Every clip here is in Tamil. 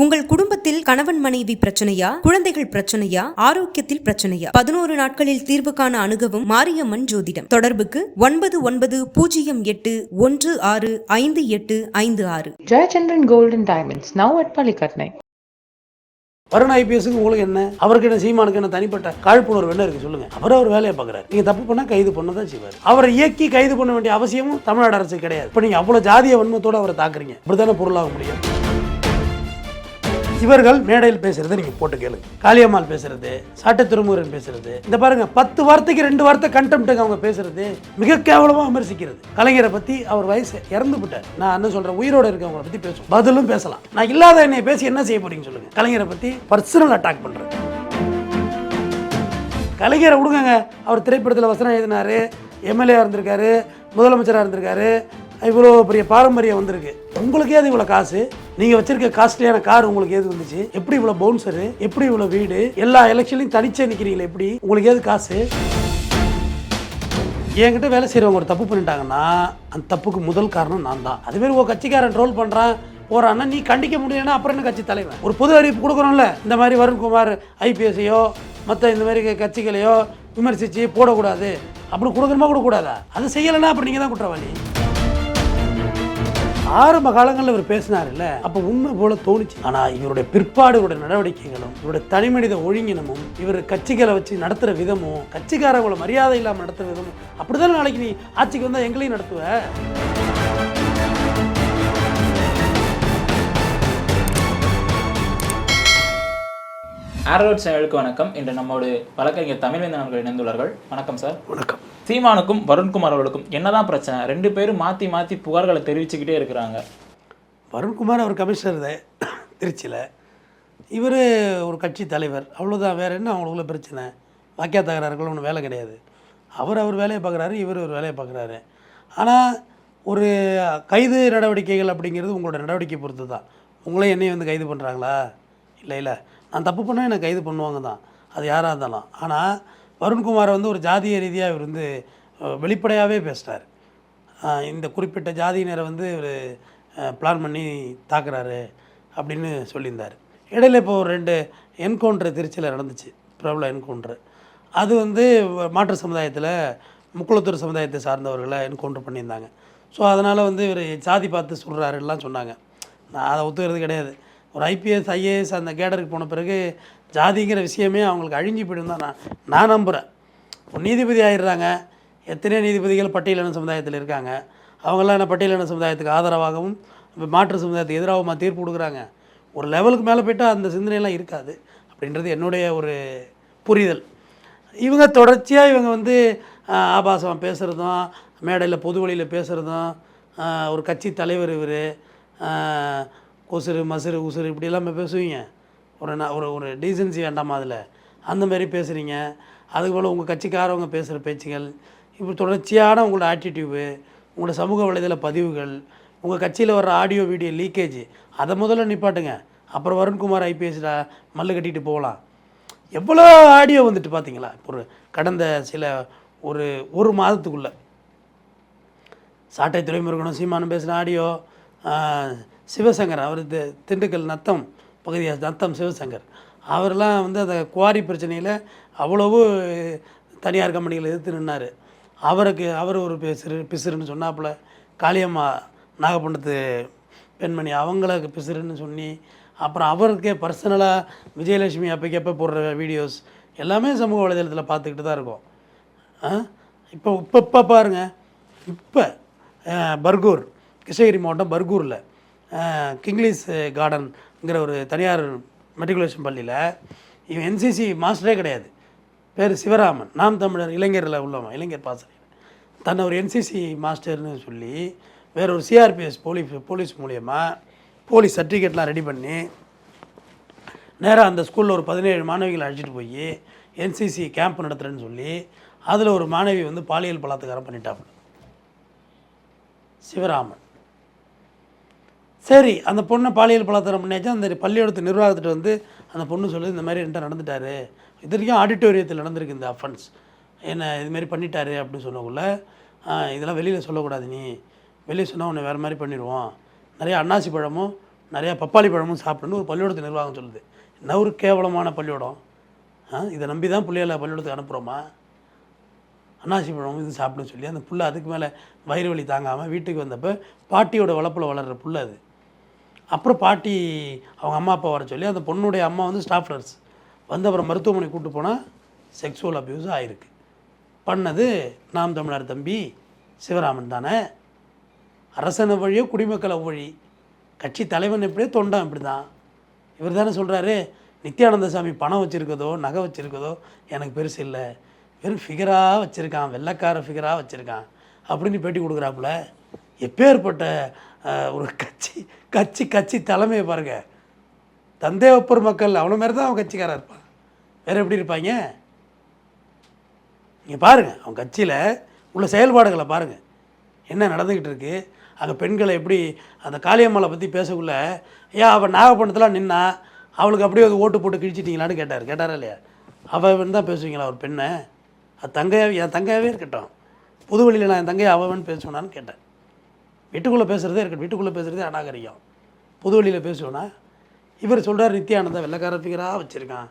உங்கள் குடும்பத்தில் கணவன் மனைவி பிரச்சனையா? குழந்தைகள் பிரச்சனையா? ஆரோக்கியத்தில் பிரச்சனையா? பதினோரு நாட்களில் தீர்வு காண அணுகவும் மாரியம்மன் ஜோதிடம். தொடர்புக்கு ஒன்பது ஒன்பது பூஜ்ஜியம் எட்டு ஒன்று ஆறு ஐந்து எட்டு ஐந்து ஆறு. Gold and Diamonds, now at Palikatnai. Varun ஐபிஎஸ்க்கு உங்களுக்கு என்ன? அவருக்கு என்ன சீமானுக்கு என்ன தனிப்பட்ட காழ்ப்புணர்வு என்ன இருக்கு சொல்லுங்க. அவர் அவர் வேலையை பார்க்குறாரு. நீங்க தப்பு பண்ணா கைது பண்ண தான் செய்வார். அவரை இயக்கி கைது பண்ண வேண்டிய அவசியமும் தமிழ்நாடு அரசு கிடையாது. இப்போ நீங்க அவ்வளவு ஜாதிய வன்மத்தோட அவரை தாக்குறீங்க. இப்படித்தானே பொருளாக முடியும்? இவர்கள் மேடையில் பேசுறதை நீங்க போட்டு கேளுங்க காளியம்மாள் பேசுறது சாட்டை திருமுருகன் பேசுறது. இந்த பாருங்க பத்து வார்த்தைக்கு ரெண்டு வார்த்தை கண்டெம்ட்டுக்கு அவங்க பேசுறது மிக கேவலமா விமர்சிக்கிறது. கலைஞரை பத்தி அவர் வயசு இறந்து விட்டார் நான் என்ன சொல்றேன் உயிரோட இருக்கவங்களை பத்தி பேசும் பதிலும் பேசலாம். நான் இல்லாத என்னை பேசி என்ன செய்ய போறீங்கன்னு சொல்லுங்க. கலைஞரை பத்தி பர்சனல் அட்டாக் பண்றேன் கலைஞரை விடுங்க அவர் திரைப்படத்தில் வசனம் எழுதினாரு எம்எல்ஏ இருந்திருக்காரு முதலமைச்சராக இருந்திருக்காரு இவ்வளோ பெரிய பாரம்பரியம் வந்திருக்கு. உங்களுக்கு ஏது இவ்வளோ காசு? நீங்கள் வச்சிருக்க காஸ்ட்லியான கார் உங்களுக்கு ஏது வந்துச்சு? எப்படி இவ்வளோ பவுன்சரு எப்படி இவ்வளோ வீடு? எல்லா எலெக்ஷன்லையும் தனிச்சே நிற்கிறீங்களே எப்படி? உங்களுக்கு ஏது காசு? என்கிட்ட வேலை செய்கிறவங்க ஒரு தப்பு பண்ணிட்டாங்கன்னா அந்த தப்புக்கு முதல் காரணம் நான் தான். அதுவே உங்கள் கட்சிக்காரன் ட்ரோல் பண்ணுறான் போறான்னா நீ கண்டிக்க முடியலன்னா அப்புறம் என்ன கட்சி தலைவன்? ஒரு பொது அறிவிப்பு கொடுக்குறோம்ல இந்த மாதிரி வருண்குமார் ஐபிஎஸ்ஐயோ மற்ற இந்த மாதிரி கட்சிகளையோ விமர்சித்து போடக்கூடாது. அப்படி கொடுக்கணுமா கொடுக்கக்கூடாதா? அது செய்யலைன்னா அப்புறம் நீங்கள் தான் குற்றவாளி. ஆரம்ப காலங்களில் இவர் பேசினார்ல அப்போ உண்மை போல தோணுச்சு. ஆனால் இவருடைய பிற்பாடு இவருடைய நடவடிக்கைகளும் இவருடைய தனிமனித ஒழுங்கினமும் இவர் கட்சிகளை வச்சு நடத்துகிற விதமும் கட்சிக்காரங்களை மரியாதை இல்லாமல் நடத்துகிற விதமும் அப்படிதான் நாளைக்கு நீ ஆட்சிக்கு வந்தால் எங்களையும் நடத்துவ? ஆரோட் சேனலுக்கு வணக்கம். இன்று நம்மோடு வழக்கறிஞர் தமிழ்வேந்தன் அவர்கள் இணைந்துள்ளார்கள். வணக்கம் சார். வணக்கம். சீமானுக்கும் வருண்குமார் அவர்களுக்கும் என்னதான் பிரச்சனை? ரெண்டு பேரும் மாற்றி மாற்றி புகார்களை தெரிவிச்சுக்கிட்டே இருக்கிறாங்க. வருண்குமார் அவர் கமிஷனர் தான் திருச்சியில். இவர் ஒரு கட்சி தலைவர். அவ்வளோதான் வேறு என்ன அவங்களுக்குள்ள பிரச்சனை? வாக்கியா தகராறுகள் ஒன்றும் வேலை கிடையாது. அவர் அவர் வேலையை பார்க்குறாரு இவர் ஒரு வேலையை பார்க்குறாரு. ஆனால் ஒரு கைது நடவடிக்கைகள் அப்படிங்கிறது உங்களோட நடவடிக்கை பொறுத்து தான் உங்களே என்னையும் வந்து கைது பண்ணுறாங்களா இல்லை இல்லை. நான் தப்பு பண்ணால் என்னை கைது பண்ணுவாங்க தான் அது யாராக இருந்தாலும். ஆனால் வருண்குமார் வந்து ஒரு ஜாதிய ரீதியாக இவர் வந்து வெளிப்படையாகவே பேசிட்டார் இந்த குறிப்பிட்ட ஜாதியினரை வந்து இவர் பிளான் பண்ணி தாக்குறாரு அப்படின்னு சொல்லியிருந்தார். இடையில இப்போ ஒரு ரெண்டு என்கவுண்டர் திருச்சியில் நடந்துச்சு பிரபல என்கவுண்டர் அது வந்து மாற்று சமுதாயத்தில் முக்குளத்தூர் சமுதாயத்தை சார்ந்தவர்களை என்கவுண்டர் பண்ணியிருந்தாங்க. ஸோ அதனால் வந்து இவர் ஜாதி பார்த்து சொல்கிறாருலாம் சொன்னாங்க. நான் அதை ஒத்துக்கிறது கிடையாது. ஒரு ஐபிஎஸ் ஐஏஎஸ் அந்த கேடருக்கு போன பிறகு ஜாதிங்கிற விஷயமே அவங்களுக்கு அழிஞ்சு போயிடும் தான் நான் நான் நம்புகிறேன் நீதிபதி ஆயிடுறாங்க. எத்தனையோ நீதிபதிகள் பட்டியலின சமுதாயத்தில் இருக்காங்க. அவங்களாம் என்ன பட்டியலின சமுதாயத்துக்கு ஆதரவாகவும் மாற்று சமுதாயத்துக்கு எதிராகவும் தீர்ப்பு கொடுக்குறாங்க. ஒரு லெவலுக்கு மேலே போயிட்டால் அந்த சிந்தனையெல்லாம் இருக்காது. அப்படின்றது என்னுடைய ஒரு புரிதல். இவங்க தொடர்ச்சியாக இவங்க வந்து ஆபாசம் பேசுகிறதும் மேடையில் பொது வழியில் பேசுகிறதும் ஒரு கட்சி தலைவர் இவர் கொசுறு மசுறு உசுறு இப்படியெல்லாம் பேசுவீங்க. ஒரு ந- ஒரு ஒரு டீசன்சி வேண்டாமா அதில்? அந்த மாதிரி பேசுகிறீங்க அதுபோல் போல் உங்கள் கட்சிக்காரவங்க பேசுகிற பேச்சுகள் இப்போ தொடர்ச்சியான உங்களோட ஆட்டிடியூடு உங்களோட சமூக வலைதள பதிவுகள் உங்கள் கட்சியில் வர்ற ஆடியோ வீடியோ லீக்கேஜ் அதை முதல்ல நிப்பாட்டுங்க. அப்புறம் வருண்குமார் ஐபிஎஸ்ல மல்லு கட்டிட்டு போகலாம். எவ்வளோ ஆடியோ வந்துட்டு பார்த்தீங்களா இப்போ ஒரு கடந்த சில ஒரு ஒரு மாதத்துக்குள்ளே. சாட்டை துறைமுருகனும் சீமானும் பேசின ஆடியோ சிவசங்கர் அவர் தி- திண்டுக்கல் நத்தம் பகுதியாக தத்தம் சிவசங்கர். அவரெல்லாம் வந்து அந்த குவாரி பிரச்சனையில் அவ்வளவு தனியார் கம்பெனிகளை எதிர்த்து நின்னார். அவருக்கு அவர் ஒரு பிசிறு பிசிறுன்னு சொன்னாப்புல காளியம்மா நாகப்பட்டினத்து பெண்மணி அவங்களுக்கு பிசிறுன்னு சொல்லி அப்புறம் அவருக்கே பர்சனலாக விஜயலட்சுமி அப்போக்கப்போ போடுற வீடியோஸ் எல்லாமே சமூக வலைதளத்தில் பார்த்துக்கிட்டு தான் இருக்கோம். இப்போ இப்போ இப்போ பாருங்க. இப்போ பர்கூர் கிருஷ்ணகிரி மாவட்டம் பர்கூரில் கிங்லீஸ் ங்கிற ஒரு தனியார் மெட்ரிகுலேஷன் பள்ளியில் இவன் என்சிசி மாஸ்டரே கிடையாது. பேர் சிவராமன். நாம் தமிழர் இளைஞரில் உள்ளவன் இளைஞர் பாசறையில் தன்னை ஒரு என்சிசி மாஸ்டர்னு சொல்லி வேற ஒரு சிஆர்பிஎஸ் போலீஸ் போலீஸ் மூலியமாக போலீஸ் சர்டிஃபிகேட்லாம் ரெடி பண்ணி நேராக அந்த ஸ்கூலில் ஒரு பதினேழு மாணவிகளை அழைச்சிட்டு போய் என்சிசி கேம்ப் நடத்துகிறேன்னு சொல்லி அதில் ஒரு மாணவி வந்து பாலியல் பலாத்காரம் பண்ணிட்டாப்புல. சிவராமன். சரி அந்த பொண்ணை பாலியல் பலாத்திரம் பண்ணியாச்சு. அந்த பள்ளியோடத்து நிர்வாகத்திட்ட வந்து அந்த பொண்ணு சொல்லுது இந்த மாதிரி என்கிட்ட நடந்துட்டாரு. இது வரைக்கும் ஆடிட்டோரியத்தில் நடந்திருக்கு இந்த அஃபன்ஸ் என்ன இது மாதிரி பண்ணிட்டாரு அப்படின்னு சொன்னக்குள்ளே இதெல்லாம் வெளியில் சொல்லக்கூடாது நீ. வெளியே சொன்னால் உன்னை வேறு மாதிரி பண்ணிடுவோம் நிறைய அன்னாசி பழமும் நிறையா பப்பாளி பழமும் சாப்பிடுன்னு ஒரு பள்ளிக்கூடத்து நிர்வாகம் சொல்லுது. என்ன ஒரு கேவலமான பள்ளிக்கூடம் ஆ இதை நம்பி தான் பிள்ளைகளை பள்ளிக்கூடத்துக்கு அனுப்புகிறோமா அன்னாசி பழம் இது சாப்பிட சொல்லி அந்த புள்ள அதுக்கு மேலே வயிறு வலி தாங்காமல் வீட்டுக்கு வந்தப்போ பாட்டியோட வளப்பில் வளர்கிற புள்ள அது. அப்புறம் பாட்டி அவங்க அம்மா அப்பா வர சொல்லி அந்த பொண்ணுடைய அம்மா வந்து ஸ்டாஃப் நர்ஸ் வந்து அப்புறம் மருத்துவமனை கூப்பிட்டு போனால் செக்ஸுவல் அப்யூஸ் ஆயிருக்கு. பண்ணது நாம் தமிழர் தம்பி சிவராமன் தானே. அரசன வழியோ குடிமக்கள் அவ்வழி. கட்சி தலைவன் எப்படியோ தொண்டம் இப்படி தான் இவர் தானே சொல்கிறாரு நித்யானந்த சாமி பணம் வச்சுருக்கதோ நகை வச்சுருக்கதோ எனக்கு பெருசு இல்லை. வெறும் ஃபிகராக வச்சுருக்கான் வெள்ளைக்கார ஃபிகராக வச்சுருக்கான். அப்படின்னு பேட்டி கொடுக்குறாப்புல. எப்பேற்பட்ட ஒரு கட்சி கட்சி கட்சி தலைமையை பாருங்க. தந்தேவப்பர் மக்கள் அவ்வளோ மாதிரி தான் அவன் கட்சிக்காராக இருப்பான். வேறு எப்படி இருப்பாங்க? நீங்கள் பாருங்கள் அவன் கட்சியில் உள்ள செயல்பாடுகளை பாருங்கள் என்ன நடந்துக்கிட்டு இருக்குது அங்கே பெண்களை எப்படி அந்த காளியம்மாளை பற்றி பேசக்குள்ள ஏன் அவள் நாகப்பட்டினத்தில் நின்னா அவளுக்கு அப்படியே ஒரு ஓட்டு போட்டு கிழிச்சிட்டிங்களான்னு கேட்டார். கேட்டாரா இல்லையா? அவன் தான் பேசுவீங்களா ஒரு பெண்ணை? அது தங்கையாவே என் தங்கையாகவே இருக்கட்டும். புது வழியில் நான் என் தங்கையை அவன் பேசுவேனான்னு கேட்டேன். வீட்டுக்குள்ளே பேசுகிறதே இருக்கட்டும். வீட்டுக்குள்ளே பேசுகிறதே அநாகரிகம். பொது வழியில் பேசுவேன்னா இவர் சொல்கிறார் நித்யானந்தா வெள்ளக்கார ஃபிகராக வச்சுருக்கான்.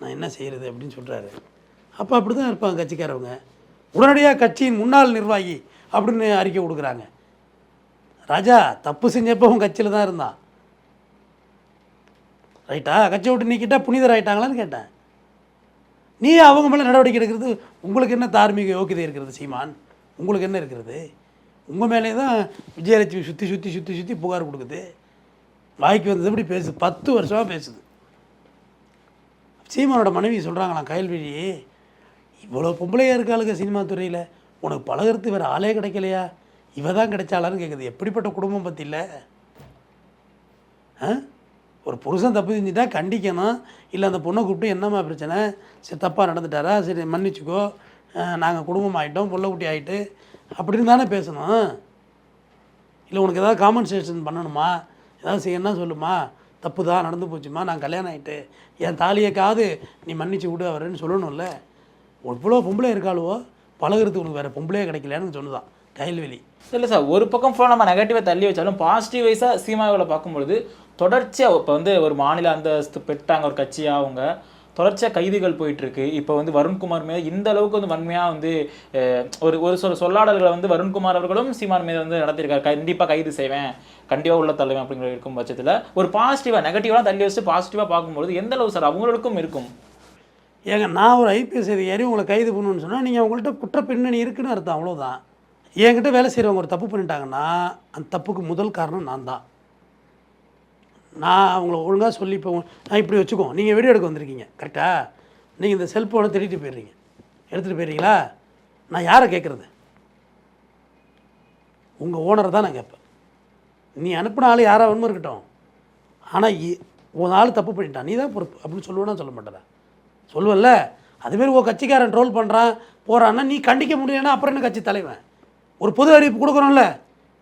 நான் என்ன செய்கிறது அப்படின்னு சொல்கிறாரு அப்போ அப்படி தான் இருப்பாங்க கட்சிக்காரவங்க. உடனடியாக கட்சியின் முன்னாள் நிர்வாகி அப்படின்னு அறிக்கை கொடுக்குறாங்க. ராஜா தப்பு செஞ்சப்போ உன் கட்சியில் தான் இருந்தான். ரைட்டா? கட்சியை விட்டு நீக்கிட்டா புனிதர் ஆகிட்டாங்களான்னு கேட்டேன். நீ அவங்க மேலே நடவடிக்கை எடுக்கிறது உங்களுக்கு என்ன தார்மீக யோக்கியதை இருக்கிறது சீமான்? உங்களுக்கு என்ன இருக்கிறது? உங்கள் மேலே தான் விஜயலட்சுமி சுற்றி சுற்றி சுற்றி சுற்றி புகார் கொடுக்குது. வாய்க்கு வந்தது எப்படி பேசுது? பத்து வருஷமாக பேசுது. சீமானோட மனைவி சொல்கிறாங்களாம் கயல்விழி இவ்வளோ பொம்பளையாக இருக்காளுங்க சினிமா துறையில். உனக்கு பழகிறது வேறு ஆளே கிடைக்கலையா? இவ தான் கிடைச்சாளான்னு கேட்குது எப்படிப்பட்ட குடும்பம் பற்றியில் ஆ? ஒரு புருஷன் தப்பு செஞ்சுட்டா கண்டிக்கணும். இல்லை அந்த பொண்ணை கூப்பிட்டு என்னம்மா பிரச்சனை? சரி தப்பாக நடந்துட்டாரா? சரி மன்னிச்சுக்கோ. நாங்கள் குடும்பம் ஆகிட்டோம் புள்ள குட்டி ஆகிட்டு அப்படின்னு தானே பேசணும்? இல்லை உனக்கு ஏதாவது காம்பன்சேஷன் பண்ணணுமா? ஏதாவது செய்யணும்னா சொல்லுமா? தப்பு தான் நடந்து போச்சுமா? நான் கல்யாணம் ஆகிட்டு என் தாலியைக்காவது நீ மன்னிச்சு விடு அவருன்னு சொல்லணும்ல. இவ்வளோ பொம்பளை இருக்காளுவோ? பழகுறதுக்கு உனக்கு வேறு பொம்பளையே கிடைக்கலன்னு சொன்னதான் கைல்வெளி இல்லை சார் ஒரு பக்கம் ஃபுல்லாக நம்ம நெகட்டிவாக தள்ளி வச்சாலும் பாசிட்டிவ் வைஸாக சீமாவில் பார்க்கும்பொழுது தொடர்ச்சியாக இப்போ வந்து ஒரு மாநில அந்தஸ்து பெற்றாங்க ஒரு கட்சியாக அவங்க. தொடர்ச்சியாக கைதுகள் போயிட்டுருக்கு. இப்போ வந்து வருண்குமார் மீது இந்த அளவுக்கு வந்து வன்மையாக வந்து ஒரு ஒரு சில சொல்லாடல்களை வந்து வருண்குமார் அவர்களும் சீமான் மீது வந்து நடத்தியிருக்காரு. கண்டிப்பாக கைது செய்வேன். கண்டிப்பாக உள்ள தள்ளுவேன் அப்படிங்கிற இருக்கும் பட்சத்தில் ஒரு பாசிட்டிவாக நெகட்டிவாக தள்ளி வச்சு பாசிட்டிவாக பார்க்கும்பொழுது எந்த அளவு சார் அவங்களுக்கும் இருக்கும்? ஏங்க நான் ஒரு ஐபிஎஸ் அதிகாரி உங்களை கைது பண்ணணும்னு சொன்னால் நீங்கள் உங்கள்கிட்ட குற்ற பின்னணி இருக்குன்னு அர்த்தம் அவ்வளோதான் என்கிட்ட வேலை செய்கிறவங்க ஒரு தப்பு பண்ணிட்டாங்கன்னா அந்த தப்புக்கு முதல் காரணம் நான் தான் நான் அவங்கள ஒழுங்காக சொல்லி இப்போ நான் இப்படி வச்சுக்கோம் நீங்கள் வீடியோ எடுக்க வந்திருக்கீங்க. கரெக்டாக நீங்கள் இந்த செல்ஃபோனை திருட்டு போயிடுறீங்க. எடுத்துகிட்டு போயிடுறீங்களா? நான் யாரை கேட்குறது உங்கள் ஓனரை தான் நான் கேட்பேன். நீ அனுப்பின ஆள் யாராக வேணுமோ இருக்கட்டும். ஆனால் உன் ஆள் தப்பு பண்ணிட்டான். நீ தான் பொறுப்பு. அப்படின்னு சொல்லுவேன்னா சொல்ல மாட்டேன் சொல்லுவல்ல? அதுமாரி உன் கட்சிக்காரன் ட்ரோல் பண்ணுறான் போகிறான்னா நீ கண்டிக்க முடியலன்னா அப்புறம் என்ன கட்சி தலைவன்? ஒரு பொது அறிவிப்பு கொடுக்குறோம்ல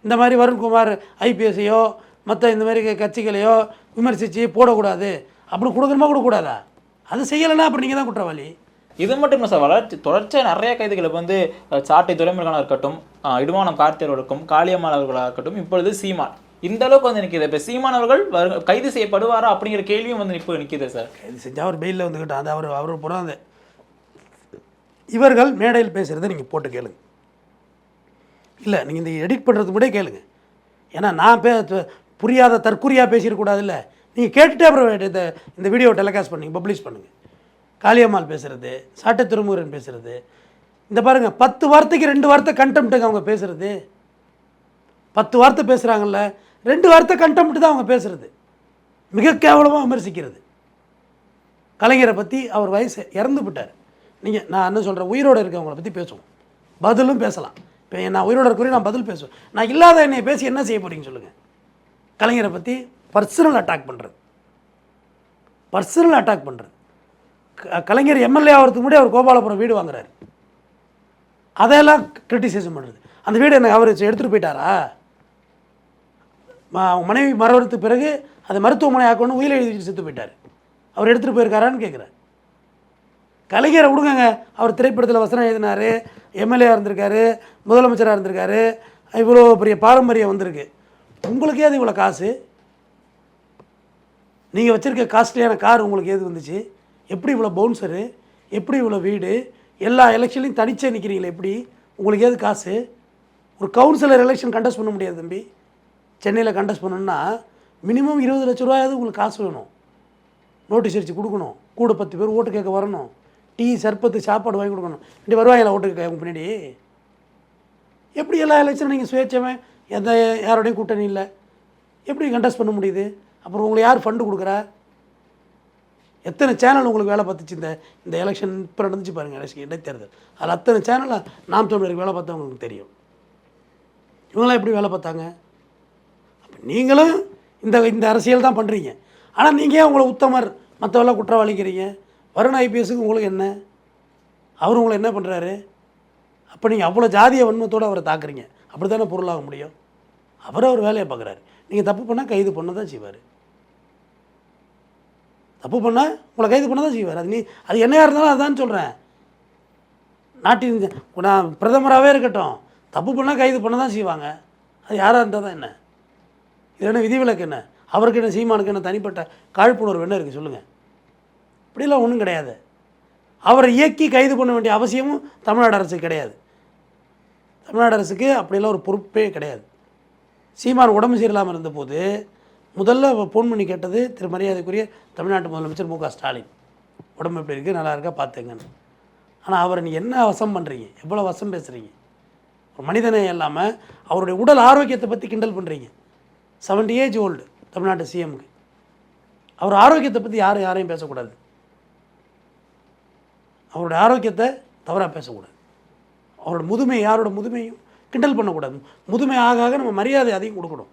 இந்த மாதிரி வருண்குமார் ஐபிஎஸ்ஐயோ மற்ற இந்த மாதிரி கட்சிகளையோ விமர்சித்து போடக்கூடாது. அப்படி கொடுக்கணுமா கொடுக்கக்கூடாதா? அது செய்யலைன்னா அப்புறம் நீங்கள் தான் குற்றவாளி. இது மட்டும் இல்லை சார் வளர்ச்சி தொடர்ச்சியாக நிறைய கைதுகள் வந்து சாட்டை துறைமுருகனாக இருக்கட்டும் அஹ், இடுவானம் கார்த்தியர் இருக்கட்டும் காளியம்மாள் அவர்களாக இருக்கட்டும் இப்பொழுது சீமான். இந்த அளவுக்கு வந்து நிற்கிது இப்போ சீமான் அவர்கள் வரு- கைது செய்யப்படுவாரா அப்படிங்கிற கேள்வியும் வந்து இப்போ நிற்கிது சார். இது செஞ்சால் அவர் பெயிலில் வந்துக்கிட்டான் அது அவர் அவர் புறம் இவர்கள் மேடையில் பேசுகிறத நீங்கள் போட்டு கேளுங்க. இல்லை நீங்கள் இந்த எடிட் பண்ணுறது கூட கேளுங்க. ஏன்னா நான் பே புரியாத தற்குறியாக பேசிடக்கூடாதுல்ல? நீங்கள் கேட்டுட்டு அப்புறம் இந்த இந்த வீடியோ டெலிகாஸ்ட் பண்ணுங்க பப்ளிஷ் பண்ணுங்கள் காளியம்மாள் பேசுகிறது சாட்டை திருமுருகன் பேசுகிறது இந்த பாருங்கள் பத்து வார்த்தைக்கு ரெண்டு வார்த்தை கண்டெம்ட்டுங்க அவங்க பேசுகிறது பத்து வார்த்தை பேசுகிறாங்கல்ல ரெண்டு வார்த்தை கண்டெம்ட்டு தான் அவங்க பேசுகிறது மிக கேவலமாக விமர்சிக்கிறது. கலைஞரை பற்றி அவர் வயசு இறந்து விட்டார் நீங்கள் நான் என்ன சொல்கிறேன் உயிரோடு இருக்கவங்கள பற்றி பேசுவோம். பதிலும் பேசலாம். இப்போ நான் உயிரோடு இருக்கிறேன் நான் பதில் பேசுவேன். நான் இல்லாத என்னை பேசி என்ன செய்ய போகிறீங்கன்னு சொல்லுங்கள் கலைஞரை பற்றி பர்சனல் அட்டாக் பண்ணுறது பர்சனல் அட்டாக் பண்ணுறது கலைஞர் எம்எல்ஏ ஆகிறதுக்கு முன்னாடி அவர் கோபாலபுரம் வீடு வாங்குறாரு. அதையெல்லாம் கிரிட்டிசைசம் பண்ணுறது அந்த வீடு என்ன அவர் எடுத்துகிட்டு போயிட்டாரா? மனைவி மரணத்துக்கு பிறகு அதை மருத்துவமனை ஆக்கணும்னு உயிரை எழுதி செத்து போயிட்டார். அவர் எடுத்துகிட்டு போயிருக்காரான்னு கேட்குறாரு கலைஞரை விடுங்கங்க. அவர் திரைப்படத்தில் வசனம் எழுதினார். எம்எல்ஏ இருந்திருக்காரு. முதலமைச்சராக இருந்திருக்காரு. இவ்வளோ பெரிய பாரம்பரியம் வந்திருக்கு. உங்களுக்கே அது இவ்வளோ காசு? நீங்கள் வச்சுருக்க காஸ்ட்லியான கார் உங்களுக்கு எது வந்துச்சு? எப்படி இவ்வளோ பவுன்சரு எப்படி இவ்வளோ வீடு எல்லா எலெக்ஷன்லையும் தனிச்சே நிற்கிறீங்களே எப்படி? உங்களுக்கு ஏது காசு? ஒரு கவுன்சிலர் எலெக்ஷன் கண்டஸ்ட் பண்ண முடியாது தம்பி. சென்னையில் கண்டஸ்ட் பண்ணணும்னா மினிமம் இருபது லட்ச ரூபாயாவது உங்களுக்கு காசு வேணும். நோட்டீஸ் அடித்து கொடுக்கணும். கூட பத்து பேர் ஓட்டு கேட்க வரணும். டீ சர்பத்து சாப்பாடு வாங்கி கொடுக்கணும். இப்படி வருவாங்களா ஓட்டு கேட்க பின்னாடி? எப்படி எல்லா எலெக்ஷனும் நீங்கள் சுயேட்சமே எந்த யாரோடையும் கூட்டணி இல்லை. எப்படி கண்டஸ்ட் பண்ண முடியுது? அப்புறம் உங்களுக்கு யார் ஃபண்டு கொடுக்குறா? எத்தனை சேனல் உங்களுக்கு வேலை பார்த்துச்சு? இந்த இந்த எலெக்ஷன் இப்போ நடந்துச்சு பாருங்கள் எலெக்ஷன் இடைத்தேர்தல். அதில் அத்தனை சேனலில் நாம் தமிழருக்கு வேலை பார்த்தா உங்களுக்கு தெரியும். இவங்களாம் எப்படி வேலை பார்த்தாங்க? அப்போ நீங்களும் இந்த இந்த அரசியல் தான் பண்ணுறீங்க ஆனால் நீங்கள் ஏன் உங்களை உத்தமர் மற்றவெல்லாம் குற்றவாளிக்கிறீங்க வருண் ஐபிஎஸ்க்கு உங்களுக்கு என்ன? அவர் உங்களை என்ன பண்ணுறாரு அப்போ நீங்கள் அவ்வளோ ஜாதிய வன்மத்தோடு அவரை தாக்குறீங்க. அப்படி தானே பொருளாக முடியும்? அவர் அவர் வேலையை பார்க்குறாரு. நீங்கள் தப்பு பண்ணால் கைது பண்ண தான் செய்வார். தப்பு பண்ணால் உங்களை கைது பண்ண தான் செய்வார். அது நீ அது என்னையாக இருந்தாலும் அதான் சொல்கிறேன் நாட்டின் நான் பிரதமராகவே இருக்கட்டும். தப்பு பண்ணால் கைது பண்ண தான் செய்வாங்க. அது யாராக இருந்தால் தான் என்ன? இது என்ன விதிவிலக்கு என்ன? அவருக்கு என்ன சீமானுக்கு என்ன தனிப்பட்ட காழ்ப்புணர்வு என்ன இருக்குது சொல்லுங்கள் இப்படிலாம் ஒன்றும் கிடையாது. அவரை இயக்கி கைது பண்ண வேண்டிய அவசியமும் தமிழ்நாடு அரசுக்கு கிடையாது. தமிழ்நாடு அரசுக்கு அப்படியெல்லாம் ஒரு பொறுப்பே கிடையாது. சீமான் உடம்பு சரியில்லாமல் இருந்தபோது முதல்ல ஃபோன் பண்ணி கேட்டது திரு மரியாதைக்குரிய தமிழ்நாட்டு முதலமைச்சர் மு க ஸ்டாலின். உடம்பு எப்படி இருக்குது நல்லா இருக்கா? பார்த்துங்கன்னு ஆனால் அவரை நீங்கள் என்ன வசம் பண்ணுறீங்க எவ்வளோ வசம் பேசுகிறீங்க ஒரு மனிதனே இல்லாமல் அவருடைய உடல் ஆரோக்கியத்தை பற்றி கிண்டல் பண்ணுறீங்க 70 ஏஜ் ஓல்டு தமிழ்நாட்டு சிஎம்க்கு அவர் ஆரோக்கியத்தை பற்றி யாரும் யாரையும் பேசக்கூடாது. அவருடைய ஆரோக்கியத்தை தவறாக பேசக்கூடாது. அவரோட முதுமை யாரோட முதுமையும் கிண்டல் பண்ணக்கூடாது. முதுமை ஆக ஆக நம்ம மரியாதை அதையும் கொடுக்கணும்.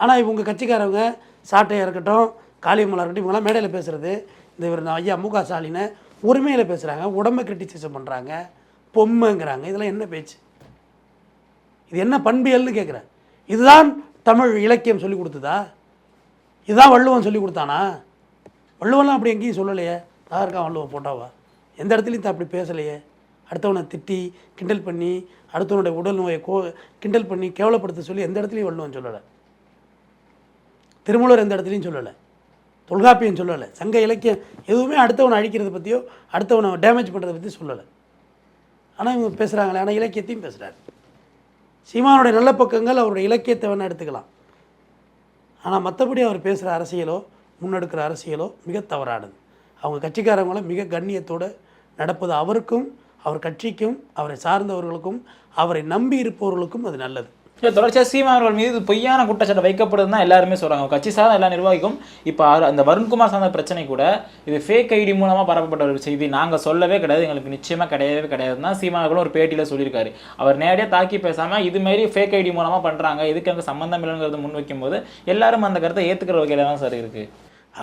ஆனால் இவங்க கட்சிக்காரவங்க சாட்டையாக இருக்கட்டும் காளியம்மலாக இருக்கட்டும் இவங்கெல்லாம் மேடையில் பேசுகிறது இந்த இவர் ஐயா மு க ஸ்டாலினை உரிமையில் பேசுகிறாங்க உடம்பை கிரிட்டிசைசம் பண்ணுறாங்க பொம்மைங்கிறாங்க. இதெல்லாம் என்ன பேச்சு? இது என்ன பண்பியல்னு கேட்குறேன் இதுதான் தமிழ் இலக்கியம் சொல்லி கொடுத்ததா? இதுதான் வள்ளுவன் சொல்லி கொடுத்தானா? வள்ளுவன்லாம் அப்படி எங்கேயும் சொல்லலையே. தான் இருக்கான் வள்ளுவன் போட்டாவா? எந்த இடத்துலையும் தான் அப்படி பேசலையே. அடுத்தவனை திட்டி கிண்டல் பண்ணி அடுத்தவனுடைய உடல் நோயை கோ கிண்டல் பண்ணி கேவலப்படுத்த சொல்லி எந்த இடத்துலையும் வள்ளுவன் சொல்லலை. திருமூலர் எந்த இடத்துலையும் சொல்லலை. தொல்காப்பியம் சொல்லலை. சங்க இலக்கியம் எதுவுமே அடுத்தவனை அழிக்கிறத பற்றியோ அடுத்தவனை டேமேஜ் பண்ணுறதை பற்றி சொல்லலை. ஆனால் இவங்க பேசுகிறாங்களே ஆனால் இலக்கியத்தையும் பேசுகிறாரு சீமானுடைய நல்ல பக்கங்கள் அவருடைய இலக்கியத்தை வேணால் எடுத்துக்கலாம். ஆனால் மற்றபடி அவர் பேசுகிற அரசியலோ முன்னெடுக்கிற அரசியலோ மிக தவறானது. அவங்க கட்சிக்காரங்கள மிக கண்ணியத்தோடு நடப்பது அவருக்கும் அவர் கட்சிக்கும் அவரை சார்ந்தவர்களுக்கும் அவரை நம்பி இருப்பவர்களுக்கும் அது நல்லது. இல்ல தொடர்ச்சியா சீமா அவர்கள் மீது பொய்யான குற்றச்சாட்டு வைக்கப்படுதுன்னு தான் எல்லாருமே சொல்றாங்க. கட்சி சார்ந்த எல்லா நிர்வாகிக்கும் இப்போ அந்த வருண்குமார் சார்ந்த பிரச்சனை கூட இது ஃபேக் ஐடி மூலமா பரப்பப்பட்ட ஒரு செய்தி நாங்க சொல்லவே கிடையாது. எங்களுக்கு நிச்சயமா கிடையவே கிடையாதுன்னு தான் சீமா அவர்களும் ஒரு பேட்டியில சொல்லியிருக்காரு. அவர் நேரடியாக தாக்கி பேசாம இது மாதிரி ஃபேக் ஐடி மூலமா பண்றாங்க. இதுக்கு எனக்கு சம்பந்தம் இல்லைங்கிறத முன் வைக்கும்போது எல்லாரும் அந்த கருத்தை ஏத்துக்கிற வகையில தான் சார் இருக்கு.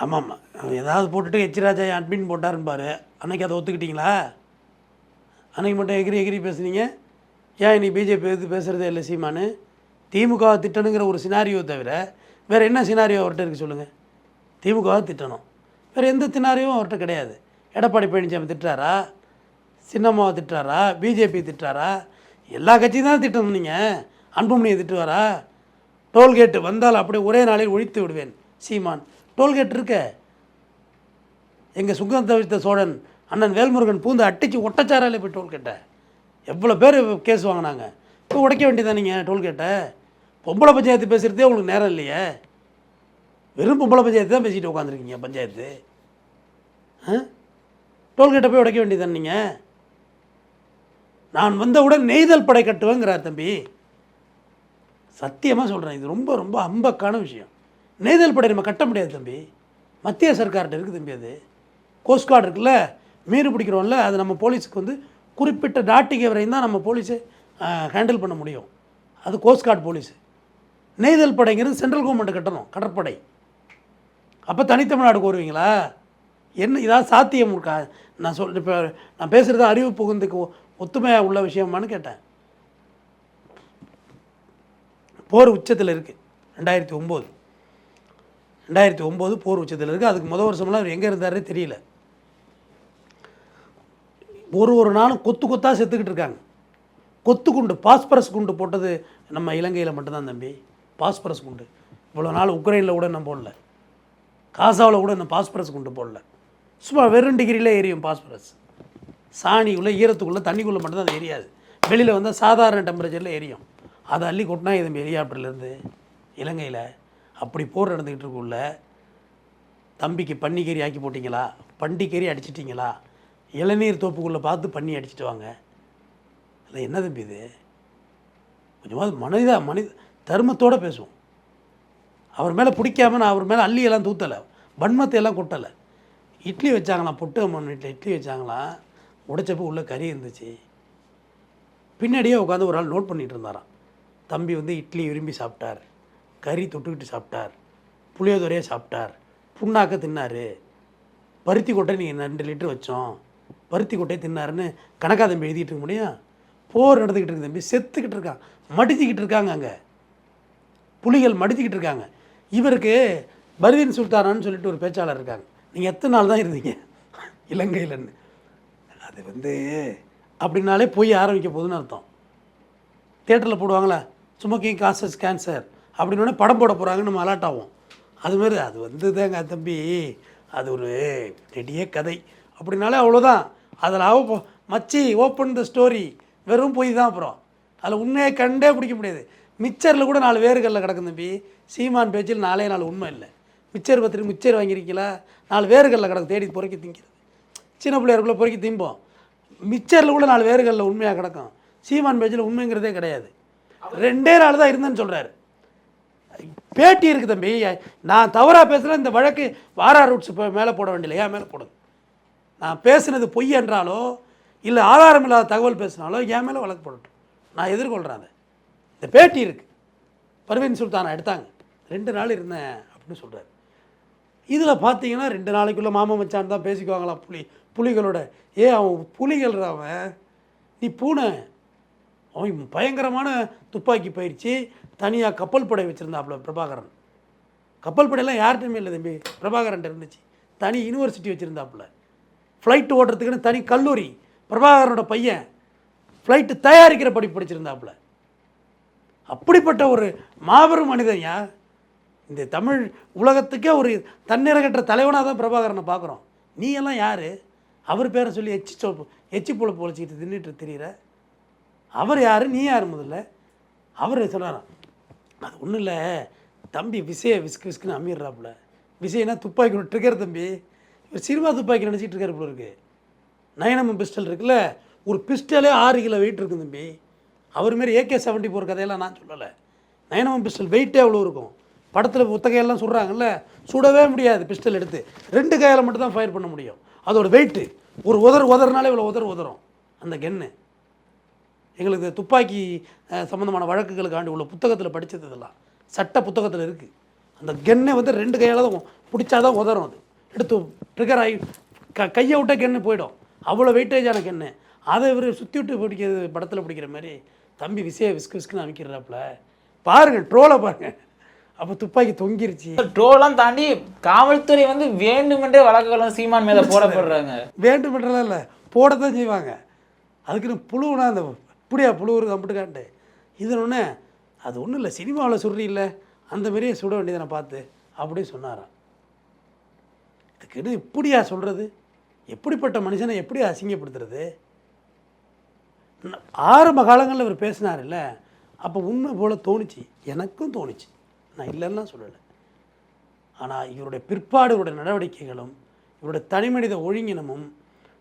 ஆமாம் அவன் ஏதாவது போட்டுட்டு எச்ராஜா அட்மின் போட்டாருன்னு பாரு. அன்னைக்கு அதை ஒத்துக்கிட்டீங்களா? அன்றைக்கி மட்டும் எகிரி எகிரி பேசுனீங்க? ஏன் நீ பிஜேபி எதிர்த்து பேசுகிறதே இல்லை சீமானு? திமுக திட்டணுங்கிற ஒரு சினாரியோ தவிர வேறு என்ன சினாரியோ அவர்கிட்ட இருக்குது சொல்லுங்கள் திமுக திட்டணும். வேறு எந்த சினாரியும் அவர்கிட்ட கிடையாது. எடப்பாடி பழனிசாமி திட்டுறாரா? சின்னம்மாவை திட்டுறாரா? பிஜேபி திட்டுறாரா? எல்லா கட்சியும் தான் திட்டணும் நீங்கள் அன்புமணியை திட்டுவாரா? டோல்கேட்டு வந்தால் அப்படியே ஒரே நாளில் ஒழித்து விடுவேன் சீமான். டோல்கேட் இருக்க. எங்கள் சுகம் தவிர்த்த சோழன் அண்ணன் வேல்முருகன் பூந்து அட்டிச்சு ஒட்டச்சாராலே போய் டோல்கேட்டை எவ்வளோ பேர் கேஸ் வாங்கினாங்க? இப்போ உடைக்க வேண்டியதான் நீங்கள் டோல்கேட்டை பொம்பளை பஞ்சாயத்து பேசுகிறதே உங்களுக்கு நேரம் இல்லையே. வெறும் பொம்பளை பஞ்சாயத்து தான் பேசிட்டு உட்காந்துருக்கீங்க பஞ்சாயத்து. ஆ? டோல்கேட்டை போய் உடைக்க வேண்டியதான் நீங்கள் நான் வந்தவுடன் நெய்தல் படை கட்டுவேங்கிறார் தம்பி. சத்தியமாக சொல்கிறேன் இது ரொம்ப ரொம்ப அம்பக்கான விஷயம். நெய்தல் படை நம்ம கட்ட முடியாது தம்பி. மத்திய சர்க்கார்கிட்ட இருக்குது தம்பி அது. கோஸ்ட்கார்டு இருக்குல்ல மீன் பிடிக்கிறோம்ல அது நம்ம போலீஸுக்கு வந்து குறிப்பிட்ட டாட்டிகை வரையும் தான் நம்ம போலீஸை ஹேண்டில் பண்ண முடியும். அது கோஸ்ட்கார்டு போலீஸு. நெய்தல் படைங்கிறது சென்ட்ரல் கவர்மெண்ட் கட்டணும் கடற்படை. அப்போ தனித்தமிழ்நாடு கோருவீங்களா என்ன இதாவது சாத்தியம் இருக்கா? நான் சொல் இப்போ நான் பேசுகிறது அறிவு புகுந்துக்கு ஒத்துமையாக உள்ள விஷயமான்னு கேட்டேன். போர் உச்சத்தில் இருக்குது ரெண்டாயிரத்தி ஒம்பது. ரெண்டாயிரத்தி ஒம்பது போர் உச்சத்தில் இருக்குது அதுக்கு முத வருஷம்லாம் அவர் எங்கே இருந்தாரே தெரியல. ஒரு ஒரு நாளும் கொத்து கொத்தாக செத்துக்கிட்டு இருக்காங்க. கொத்து குண்டு பாஸ்பரஸ் குண்டு போட்டது நம்ம இலங்கையில் மட்டும்தான் தம்பி. பாஸ்பரஸ் குண்டு. இவ்வளோ நாள் உக்ரைனில் கூட நம்ம போடல. காசாவில் கூட இந்த பாஸ்பரஸ் குண்டு போடல. சும்மா வெறும் டிகிரியில் எரியும் பாஸ்பரஸ். சாணிக்குள்ளே ஈரத்துக்குள்ளே தண்ணிக்குள்ளே மட்டும்தான் அது எரியாது. வெளியில் வந்தால் சாதாரண டெம்பரேச்சரில் எரியும். அதை அள்ளி கொட்டினா இது ஹெலிகாப்டர்லேருந்து இலங்கையில் அப்படி போர் நடந்துக்கிட்டு இருக்குள்ள தம்பிக்கு பன்னிக்கறி ஆக்கி போட்டிங்களா? பண்டிக்கறி அடிச்சிட்டிங்களா? இளநீர் தோப்புக்குள்ளே பார்த்து பண்ணி அடிச்சிட்டு வாங்க. அது என்ன தம்பி இது? கொஞ்சமாவது மனிதா மனித தர்மத்தோடு பேசுவோம். அவர் மேலே பிடிக்காம நான் அவர் மேலே அள்ளியெல்லாம் தூத்தலை. பன்மத்தை எல்லாம் கொட்டலை. இட்லி வச்சாங்களாம் பொட்டு அம்மன் வீட்டில் இட்லி வச்சாங்களாம் உடைச்சப்போ உள்ளே கறி இருந்துச்சு. பின்னாடியே உட்காந்து ஒரு ஆள் நோட் பண்ணிகிட்டு இருந்தாராம். தம்பி வந்து இட்லி விரும்பி சாப்பிட்டார். கறி தொட்டுக்கிட்டு சாப்பிட்டார். புளியோதரையாக சாப்பிட்டார். புண்ணாக்க தின்னார். பருத்தி கொட்டை நீங்கள் ரெண்டு லிட்டர் வச்சோம். பருத்தி கொட்டையை தின்னாருன்னு கணக்கா தம்பி எழுதிட்டு இருக்க முடியும்? போர் நடந்துக்கிட்டு இருக்கு தம்பி. செத்துக்கிட்டு இருக்கான். மடிச்சிக்கிட்டு இருக்காங்க அங்கே. புலிகள் மடிச்சிக்கிட்டு இருக்காங்க. இவருக்கு பரதீன் சுல்தானான்னு சொல்லிட்டு ஒரு பேச்சாளர் இருக்காங்க. நீங்கள் எத்தனை நாள் தான் இருந்தீங்க? இலங்கையிலன்னு. அது வந்து அப்படின்னாலே போய் ஆரம்பிக்க போகுதுன்னு அர்த்தம். தேட்டரில் போடுவாங்களே சுமக்கிங் காசஸ் கேன்சர் அப்படின்னு படம் போட போகிறாங்கன்னு நம்ம அலர்ட் ஆகும் அது மாதிரி அது வந்து தாங்க தம்பி. அது ஒரு நெடிய கதை. அப்படின்னாலே அவ்வளோதான் அதில் அவ மச்சி ஓப்பன் த ஸ்டோரி வெறும் போய் தான் அப்புறம். அதில் உண்மையை கண்டே பிடிக்க முடியாது. மிச்சரில் கூட நாலு வேர்களில் கிடக்கும் தம்பி. சீமான் பேச்சில் நாலே நாள் உண்மை இல்லை. மிச்சர் பத்திரிக்கை மிச்சர் வாங்கியிருக்கீங்களா நாலு வேர்களில் கிடக்கு தேடி பொறுக்கி திங்கிறது. சின்ன பிள்ளையாருக்குள்ளே பொறுக்கி திம்போம். மிச்சரில் கூட நாலு வேர்களில் உண்மையாக கிடக்கும். சீமான் பேச்சில் உண்மைங்கிறதே கிடையாது. ரெண்டே நாள் தான் இருந்தேன்னு சொல்கிறாரு பேட்டி இருக்குது தம்பி. நான் தவறாக பேசுகிறேன் இந்த வழக்கு வாரா ரூட்ஸ் இப்போ மேலே போட வேண்டியில்லையா ஏன் மேலே போடுங்க? நான் பேசுனது பொய் என்றாலோ இல்லை ஆதாரம் இல்லாத தகவல் பேசினாலோ என் மேலே வழக்கு போடட்டும். நான் எதிர்கொள்கிறேன் அதை. இந்த பேட்டி இருக்குது பர்வீன் சுல்தானா எடுத்தாங்க. ரெண்டு நாள் இருந்தேன் அப்படின்னு சொல்கிறார் இதில் பார்த்தீங்கன்னா ரெண்டு நாளைக்குள்ளே மாமா மச்சான் தான் பேசிக்குவாங்களா புலி புலிகளோட. ஏ அவன் புலிகள் அவன் நீ பூனை. அவன் பயங்கரமான துப்பாக்கி பயிற்சி தனியாக கப்பல் படை வச்சுருந்தாப்புல பிரபாகரன். கப்பல் படையெல்லாம் யார்கிட்டையுமே இல்லை தம்பி. பிரபாகரன் இருந்துச்சு. தனி யூனிவர்சிட்டி வச்சுருந்தாப்புல. ஃப்ளைட் ஓட்டுறதுக்குன்னு தனி கல்லூரி. பிரபாகரனோட பையன் ஃப்ளைட்டு தயாரிக்கிற படிப்பு படிச்சிருந்தாப்புல. அப்படிப்பட்ட ஒரு மாபெரும் மனிதன் யா இந்த தமிழ் உலகத்துக்கே ஒரு தன்னிறகற்ற தலைவனாக தான் பிரபாகரனை பார்க்குறோம். நீ எல்லாம் யார்? அவர் பேரை சொல்லி எச்சி சொல் எச்சி பொழப்பு பொழைச்சிக்கிட்டு தின்னுட்டு தெரியுற. அவர் யார்? நீ யார் முதல்ல? அவர் சொல்கிறாராம் அது ஒன்றும் இல்லை தம்பி விசையை விஸ்கு விஸ்குன்னு அம்மிடுறாப்புல விசைனா துப்பாக்கி ட்ரிகர் தம்பி. இவர் சினிமா துப்பாக்கி நினச்சிட்டு இருக்காரு போல இருக்கு. நயனம் பிஸ்டல் இருக்குல்ல? ஒரு பிஸ்டலே ஆறு கிலோ வெயிட் இருக்கும் தம்பி. அவர் மாரி ஏகே செவன்ட்டி ஃபோர் கதையெல்லாம் நான் சொல்லலை. நயனம் பிஸ்டல் வெயிட்டே அவ்வளோ இருக்கும். படத்தில் புத்தகையெல்லாம் சுடுறாங்கல்ல? சுடவே முடியாது பிஸ்டல் எடுத்து. ரெண்டு கையால் மட்டும் தான் ஃபயர் பண்ண முடியும். அதோட வெயிட்டு ஒரு உதர் உதறனாலே இவ்வளோ உதர் உதறும். அந்த கென்னு எங்களுக்கு துப்பாக்கி சம்மந்தமான வழக்குகளுக்காண்டி உள்ள புத்தகத்தில் படித்தது இதெல்லாம். சட்ட புத்தகத்தில் இருக்குது அந்த கென்னை வந்து ரெண்டு கையால் தான் பிடிச்சாதான் உதறும் அது. எடுத்து ட்ரிகர் ஆகி க கையை விட்ட கென்னு போயிடும். அவ்வளோ வெயிட்டேஜான கென்னு அதை இவர் சுற்றி விட்டு பிடிக்கிறது படத்தில் பிடிக்கிற மாதிரி தம்பி விசையை விஸ்கு விஸ்குன்னு அமைக்கிறாப்புல பாருங்க ட்ரோலை பாருங்க. அப்போ துப்பாக்கி தொங்கிருச்சு. ட்ரோலாம் தாண்டி காவல்துறை வந்து வேண்டுமென்றே வழக்குகளும் சீமான் மேல போடப்படுறாங்க. வேண்டுமென்றலாம் இல்லை. போடத்தான் செய்வாங்க. அதுக்குன்னு புழுவுனா அந்த இப்படியா புழு இருக்கு அம்பிட்டுக்கான்ட்டு. இது ஒன்று அது ஒன்றும் இல்லை. சினிமாவில் சுடுறி இல்லை. அந்த மாதிரியே சுட வேண்டியதை பார்த்து அப்படியே சொன்னாராம். இதுக்குன்னு இப்படியா சொல்கிறது எப்படிப்பட்ட மனுஷனை எப்படி அசிங்கப்படுத்துறது? ஆரம்ப காலங்களில் இவர் இல்லை அப்போ உண்மை போல் தோணுச்சு. எனக்கும் தோணுச்சு. நான் இல்லைன்னா சொல்லலை. ஆனால் இவருடைய பிற்பாடு இவருடைய நடவடிக்கைகளும் இவருடைய தனிமனித ஒழுங்கினமும்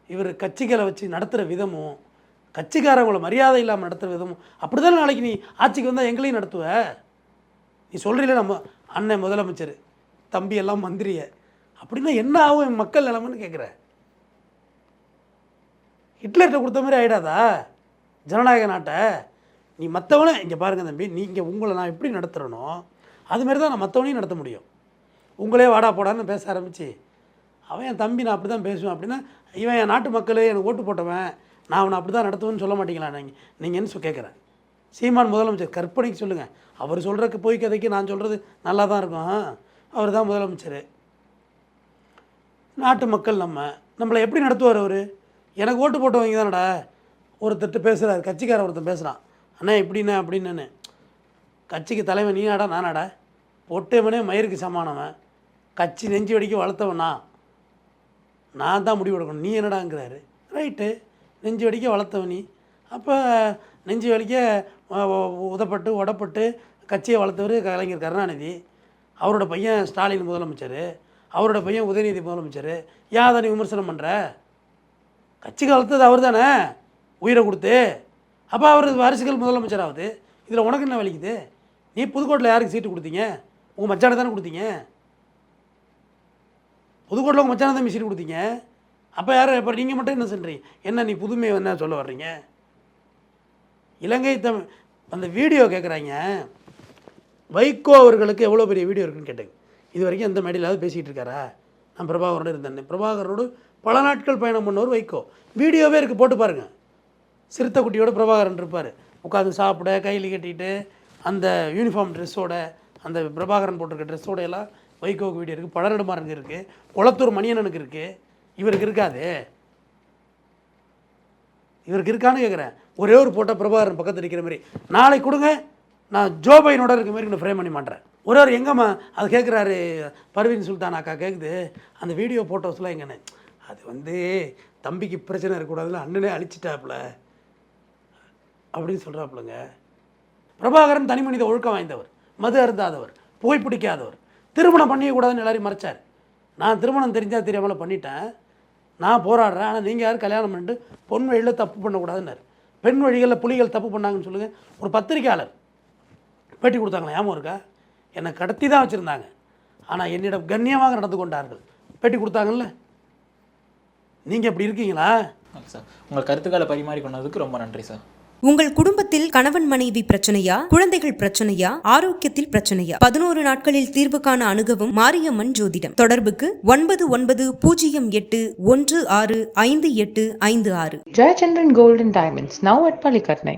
இவர் கட்சிகளை வச்சு நடத்துகிற விதமும் கட்சிக்காரங்களை மரியாதை இல்லாமல் நடத்துகிற விதமும் அப்படி தானே நாளைக்கு நீ ஆட்சிக்கு வந்தால் எங்களையும் நடத்துவ? நீ சொல்கிறீல நம்ம அண்ணன் முதலமைச்சர் தம்பி எல்லாம் மந்திரியை அப்படின்னா என்ன ஆகும் என் மக்கள் நிலமைன்னு கேட்குற ஹிட்லர்கிட்ட கொடுத்த மாதிரி ஆகிடாதா ஜனநாயக நாட்டை? நீ மற்றவனை இங்கே பாருங்கள் தம்பி நீங்கள் உங்களை நான் எப்படி நடத்துகிறனோ அதுமாரி தான் நான் மற்றவனையும் நடத்த முடியும். உங்களே வாடா போடான்னு பேச ஆரம்பிச்சு அவன் என் தம்பி நான் அப்படி தான் பேசுவேன் அப்படின்னா இவன் என் நாட்டு மக்களே எனக்கு ஓட்டு போட்டவன் நான் அவனை அப்படி தான் நடத்துவேன்னு சொல்ல மாட்டீங்களா நீங்கள் நீங்கன்னு சொ கேட்குறேன் சீமான் முதலமைச்சர் கற்பனைக்கு சொல்லுங்கள் அவர் சொல்கிறக்கு போய் கதைக்கு நான் சொல்கிறது நல்லா தான் இருக்கும் அவர் தான் முதலமைச்சர். நாட்டு மக்கள் நம்ம. நம்மளை எப்படி நடத்துவார் அவர்? எனக்கு ஓட்டு போட்டவங்க தானடா. ஒருத்தர்கிட்ட பேசுகிறாரு கட்சிக்காரர் ஒருத்தன் பேசுகிறான் அண்ணா இப்படிண்ணே அப்படின்னு கட்சிக்கு தலைவன் நீனாடா நானாடா? பொட்டவனே மயிருக்கு சமானவன் கட்சி நெஞ்சு வடிக்க வளர்த்தவனா? நான் தான் முடிவு எடுக்கணும். நீ என்னடாங்கிறாரு. ரைட்டு. நெஞ்சு வடிக்க வளர்த்தவனி அப்போ நெஞ்சு வலிக்க உதப்பட்டு உடப்பட்டு கட்சியை வளர்த்தவர் கலைஞர் கருணாநிதி. அவரோட பையன் ஸ்டாலின் முதலமைச்சர். அவரோட பையன் உதயநிதி முதலமைச்சர். யாதை நீ விமர்சனம் பண்ணுற கட்சி காலத்து அது அவர் தானே உயிரை கொடுத்து. அப்போ அவர் வாரிசுகள் முதலமைச்சர் ஆகுது இதில் உனக்கு என்ன வலிக்குது? நீ புதுக்கோட்டையில் யாருக்கு சீட்டு கொடுத்தீங்க? உங்கள் மச்சானை தானே கொடுத்தீங்க? புதுக்கோட்டையில் உங்கள் மச்சானை தான் சீட்டு கொடுத்தீங்க? அப்போ யார் இப்போ நீங்கள் மட்டும் என்ன சொல்கிறீங்க என்ன நீ புதுமை என்ன சொல்ல வர்றீங்க? இலங்கை தமிழ் அந்த வீடியோ கேட்குறாங்க வைகோ அவர்களுக்கு எவ்வளோ பெரிய வீடியோ இருக்குன்னு கேட்டேங்க. இது வரைக்கும் எந்த மேடையிலாவது பேசிகிட்டு இருக்காரா நான் பிரபாகரோடு இருந்தேன். பிரபாகரோடு பல நாட்கள் பயணம் பண்ணவர் வைக்கோ வீடியோவே இருக்குது போட்டு பாருங்கள் சிறுத்தை குட்டியோட பிரபாகரன் இருப்பார். உட்காந்து சாப்பிட கையில் கட்டிட்டு அந்த யூனிஃபார்ம் ட்ரெஸ்ஸோட அந்த பிரபாகரன் போட்டிருக்க ட்ரெஸ்ஸோட எல்லாம் வைகோவுக்கு வீடியோ இருக்குது பழநெடுமாறனுக்கு இருக்குது குளத்தூர் மணியனனுக்கு இருக்குது இவருக்கு இருக்காது. இவருக்கு இருக்கான்னு கேட்குறேன் ஒரே ஒரு போட்டோ பிரபாகரன் பக்கத்தில் இருக்கிற மாதிரி. நாளைக்கு கொடுங்க. நான் ஜோ பையனோட இருக்க மாதிரி நான் ஃப்ரேம் பண்ணி மாட்டேன் ஒரு ஒரு எங்கம்மா அது கேட்குறாரு பர்வீன் சுல்தான் அக்கா கேட்குது அந்த வீடியோ ஃபோட்டோஸ்லாம் எங்கன்னு அது வந்து தம்பிக்கு பிரச்சனை இருக்கக்கூடாதுல அண்ணனே அழிச்சிட்டாப்புல. அப்படின்னு சொல்கிறாப்புலங்க பிரபாகரன் தனி மனித ஒழுக்கம் வாய்ந்தவர் மது அருந்தாதவர் புகைப்பிடிக்காதவர் திருமணம் பண்ணிக்கக்கூடாதுன்னு எல்லாரையும் மறைச்சார். நான் திருமணம் தெரிஞ்சால் தெரியாமல் பண்ணிட்டேன். நான் போராடுறேன். ஆனால் நீங்கள் யாரும் கல்யாணம் பண்ணிட்டு பொன் வழியில் தப்பு பண்ணக்கூடாதுன்னாரு. பெண் வழிகளில் புலிகள் தப்பு பண்ணாங்கன்னு சொல்லுங்கள் ஒரு பத்திரிக்கையாளர் பேட்டி கொடுத்தாங்களா? ஞாபகம் இருக்கா? என்னை கடத்தி தான் வச்சுருந்தாங்க. ஆனால் என்னிடம் கண்ணியமாக நடந்து கொண்டார்கள். பேட்டி கொடுத்தாங்கல்ல? நீங்கள் இப்படி இருக்கீங்களா? சார். உங்கள் கருத்துக்களை பரிமாறிக்கொண்டதுக்கு ரொம்ப நன்றி சார். உங்கள் குடும்பத்தில் கணவன் மனைவி பிரச்சனையா? குழந்தைகள் பிரச்சனையா? ஆரோக்கியத்தில் பிரச்சனையா? பதினோரு நாட்களில் தீர்வு காண அணுகவும் மாரியம்மன் ஜோதிடம். தொடர்புக்கு ஒன்பது ஒன்பது பூஜ்ஜியம் எட்டு ஒன்று ஆறு ஐந்து எட்டு ஐந்து ஆறு. Gold and Diamonds, now at Palikatnai.